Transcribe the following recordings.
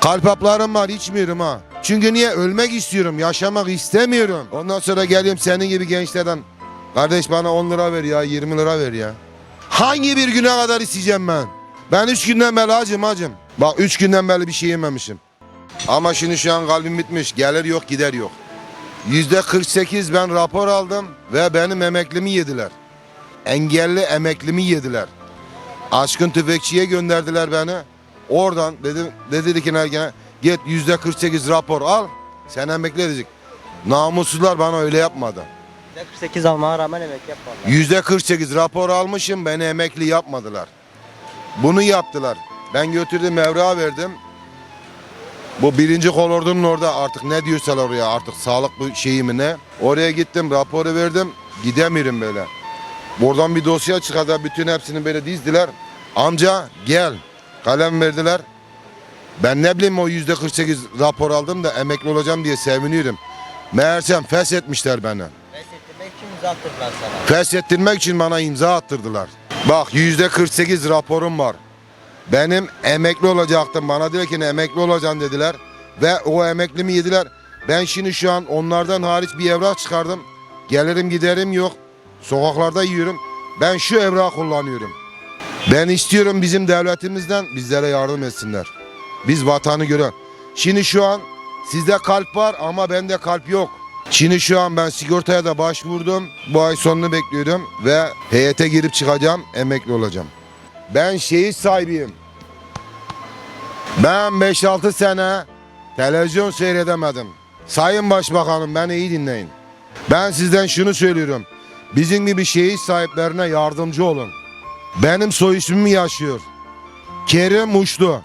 Kalp haplarım var içmiyorum ha. Çünkü niye? Ölmek istiyorum. Yaşamak istemiyorum. Ondan sonra geliyorum senin gibi gençlerden. Kardeş bana 10 lira ver ya 20 lira ver ya. Hangi bir güne kadar isteyeceğim ben? Ben 3 günden beri acım acım. Bak 3 günden beri bir şey yememişim. Ama şimdi şu an kalbim bitmiş. Gelir yok gider yok. Yüzde 48 ben rapor aldım ve benim emeklimi yediler. Engelli emeklimi yediler. Aşkın tüfekçiye gönderdiler beni. Oradan dedim dedi ki ergene git yüzde 48 rapor al. Sen emekli edecek. Namussuzlar bana öyle yapmadı. 48 almana rağmen emek yapmadılar. Yüzde 48 rapor almışım beni emekli yapmadılar. Bunu yaptılar. Ben götürdüm evrağı verdim. Bu birinci kolordunun orada artık ne diyorsalar oraya artık sağlık bu şeyi mi ne. Oraya gittim raporu verdim gidemiyorum böyle. Buradan bir dosya çıkardı bütün hepsini böyle dizdiler. Amca gel kalem verdiler. Ben ne bileyim o yüzde 48 rapor aldım da emekli olacağım diye seviniyorum. Meğersem feshetmişler beni. Resetlemek için imza attırdılar sana. Feshettirmek için bana imza attırdılar. Bak yüzde 48 raporum var. Benim emekli olacaktım. Bana dediler ki ne emekli olacaksın dediler. Ve o emeklimi yediler. Ben şimdi şu an onlardan hariç bir evrak çıkardım. Gelirim giderim yok. Sokaklarda yiyorum. Ben şu evrağı kullanıyorum. Ben istiyorum bizim devletimizden bizlere yardım etsinler. Biz vatanı gören. Şimdi şu an sizde kalp var ama bende kalp yok. Şimdi şu an ben sigortaya da başvurdum. Bu ay sonunu bekliyorum ve heyete girip çıkacağım, emekli olacağım. Ben şehit sahibiyim. Ben 5-6 sene televizyon seyredemedim. Sayın Başbakanım beni iyi dinleyin. Ben sizden şunu söylüyorum. Bizim gibi şehit sahiplerine yardımcı olun. Benim soy ismimi yaşıyor. Kerim Uçtu.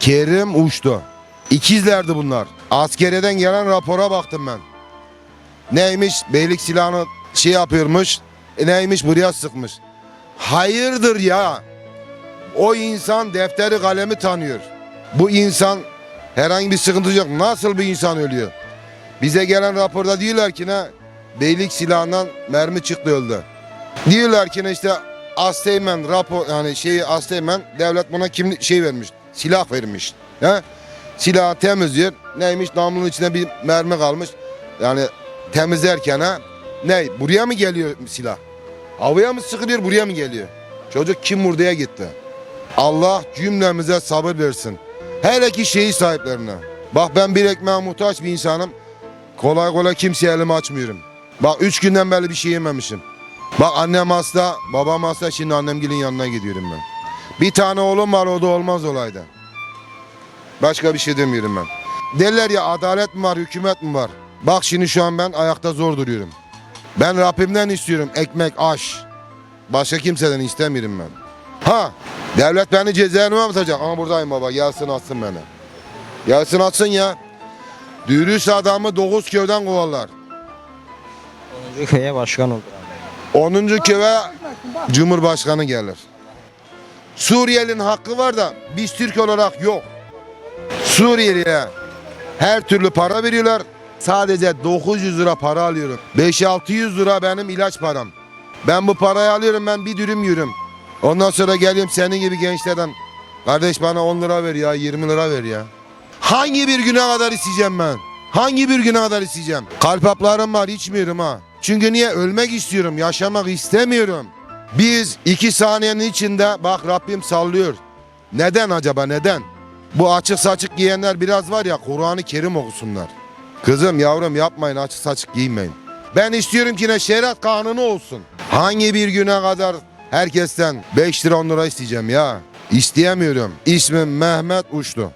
Kerim Uçtu. İkizlerdi bunlar. Askeriyeden gelen rapora baktım ben. Neymiş? Beylik silahını şey yapıyormuş. E neymiş? Buraya sıkmış. Hayırdır ya? O insan defteri kalemi tanıyor. Bu insan herhangi bir sıkıntı yok. Nasıl bir insan ölüyor? Bize gelen raporda diyorlar ki ne? Beylik silahından mermi çıktı öldü. Diyorlar ki ne işte Asteğmen rapor yani şeyi Asteğmen devlet buna kimlik şey vermiş. Silah vermiş. He? Silahı temizliyor. Neymiş namlunun içine bir mermi kalmış. Yani temizlerken ha ne buraya mı geliyor silah? Havaya mı sıkılıyor buraya mı geliyor? Çocuk kim vurduya gitti. Allah cümlemize sabır versin. Hele ki şehit sahiplerine. Bak ben bir ekmeğe muhtaç bir insanım. Kolay kolay kimseye elimi açmıyorum. Bak üç günden beri bir şey yememişim. Bak annem hasta, babam hasta şimdi annemgilin yanına gidiyorum ben. Bir tane oğlum var o da olmaz olayda. Başka bir şey demiyorum ben. Derler ya adalet mi var, hükümet mi var? Bak şimdi şu an ben ayakta zor duruyorum. Ben Rabbimden istiyorum ekmek, aş. Başka kimseden istemiyorum ben. Ha, devlet beni cezaevine mi atacak? Ama buradayım baba, gelsin atsın beni. Gelsin atsın ya. Dürüst adamı dokuz köyden kovarlar. 10. köye başkan oldu. 10. köye Cumhurbaşkanı gelir. Suriyelinin hakkı var da biz Türk olarak yok. Suriyeli'ye her türlü para veriyorlar. Sadece 900 lira para alıyorum. 5-600 lira benim ilaç param. Ben bu parayı alıyorum ben bir dürüm yiyorum. Ondan sonra geliyorum senin gibi gençlerden. Kardeş bana 10 lira ver ya 20 lira ver ya. Hangi bir güne kadar isteyeceğim ben? Hangi bir güne kadar isteyeceğim? Kalp haplarım var içmiyorum ha. Çünkü niye? Ölmek istiyorum. Yaşamak istemiyorum. Biz iki saniyenin içinde bak Rabbim sallıyor. Neden acaba neden? Bu açık saçık giyenler biraz var ya Kur'an-ı Kerim okusunlar. Kızım yavrum yapmayın açık saçık giymeyin. Ben istiyorum ki ne şeriat kanunu olsun. Hangi bir güne kadar herkesten 5 lira 10 lira isteyeceğim ya? İsteyemiyorum. İsmim Mehmet Uçlu.